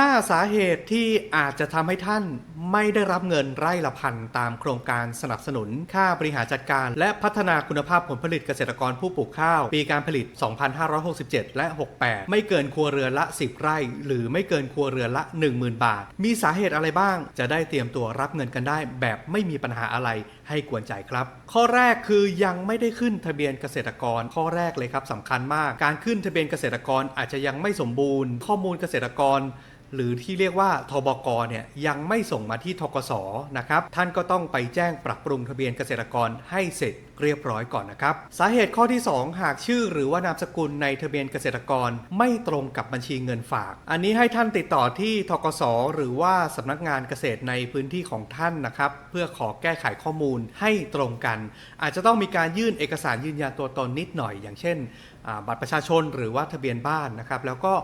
5 สาเหตุที่อาจจะทำให้ท่านไม่ได้รับเงินไร่ละพันตามโครงการสนับสนุน ค่าบริหารจัดการ และพัฒนาคุณภาพผลผลิตเกษตรกรผู้ปลูกข้าว ปีการผลิต 2567 และ 68 ไม่เกินครัวเรือนละ 10 ไร่ หรือไม่เกินครัวเรือนละ 10,000 บาท มีสาเหตุอะไรบ้าง จะได้เตรียมตัวรับเงินกันได้ แบบไม่มีปัญหาอะไรให้กวนใจครับ ข้อแรกคือยังไม่ได้ขึ้นทะเบียนเกษตรกร ข้อแรกเลยครับสำคัญมาก การขึ้นทะเบียนเกษตรกรอาจจะยังไม่สมบูรณ์ ข้อมูลเกษตรกร หรือที่เรียกว่าทบกเนี่ยยังไม่ส่งมาที่ทกสนะครับท่านก็ต้องไปแจ้งปรับปรุงทะเบียนเกษตรกรให้เสร็จเรียบร้อยก่อนนะครับ สาเหตุข้อที่ 2 หากชื่อหรือว่านามสกุลในทะเบียนเกษตรกรไม่ตรงกับบัญชีเงินฝาก อันนี้ให้ท่านติดต่อที่ทกสหรือว่าสำนักงานเกษตรในพื้นที่ของท่านนะครับ เพื่อขอแก้ไขข้อมูลให้ตรงกัน อาจจะต้องมีการยื่นเอกสารยืนยันตัวตนนิดหน่อย อย่างเช่น บัตรประชาชนหรือว่าทะเบียนบ้านนะครับ แล้วก็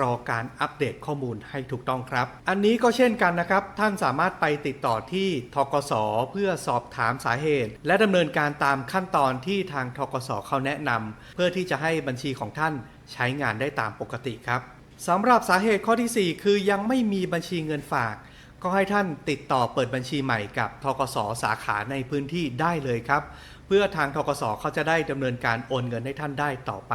รอการอัปเดตข้อมูลให้ถูกต้องครับ อันนี้ก็เช่นกันนะครับ ท่านสามารถไปติดต่อที่ทกสเพื่อสอบถามสาเหตุ และดำเนินการตามขั้นตอนที่ทางทกสเขาแนะนำเพื่อที่จะให้บัญชีของท่านใช้งานได้ตามปกติครับสำหรับสาเหตุข้อทีสี่4 คือยังไม่มีบัญชีเงินฝาก ก็ให้ท่านติดต่อเปิดบัญชีใหม่กับทกสสาขาในพื้นที่ได้เลยครับ เพื่อทางทกสเขาจะได้ดำเนินการโอนเงินให้ท่านได้ต่อไป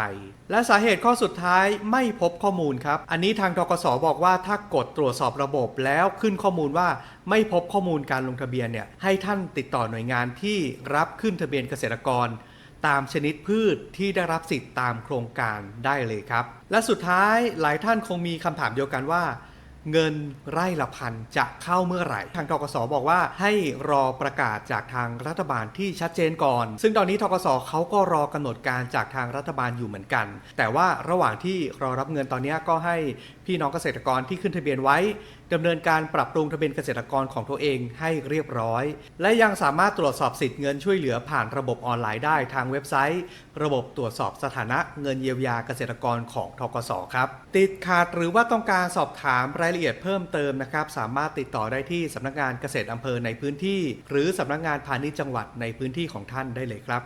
และสาเหตุข้อสุดท้ายไม่พบข้อมูลครับ อันนี้ทางทกสบอกว่าถ้ากดตรวจสอบระบบแล้วขึ้นข้อมูลว่าไม่พบข้อมูลการลงทะเบียนเนี่ยให้ท่านติดต่อหน่วยงานที่รับขึ้นทะเบียนเกษตรกรตามชนิดพืชที่ได้รับสิทธิ์ตามโครงการได้เลยครับ และสุดท้ายหลายท่านคงมีคำถามเดียวกันว่า เงินไร่ละพันจะเข้าเมื่อไหร่ ทางทกสบอกว่าให้รอประกาศจากทางรัฐบาลที่ชัดเจนก่อน ซึ่งตอนนี้ทกสเขาก็รอกำหนดการจากทางรัฐบาลอยู่เหมือนกัน แต่ว่าระหว่างที่รอรับเงินตอนนี้ก็ให้ พี่น้องเกษตรกรที่ขึ้นทะเบียนไว้ดำเนินการปรับปรุงทะเบียนเกษตรกรของตัวเองให้เรียบร้อย และยังสามารถตรวจสอบสิทธิ์เงินช่วยเหลือผ่านระบบออนไลน์ได้ทางเว็บไซต์ ระบบตรวจสอบสถานะเงินเยียวยาเกษตรกรของทกสครับ ติดขาดหรือว่าต้องการสอบถามรายละเอียดเพิ่มเติมนะครับ สามารถติดต่อได้ที่สำนักงานเกษตรอำเภอในพื้นที่ หรือสำนักงานพาณิชย์จังหวัดในพื้นที่ของท่านได้เลยครับ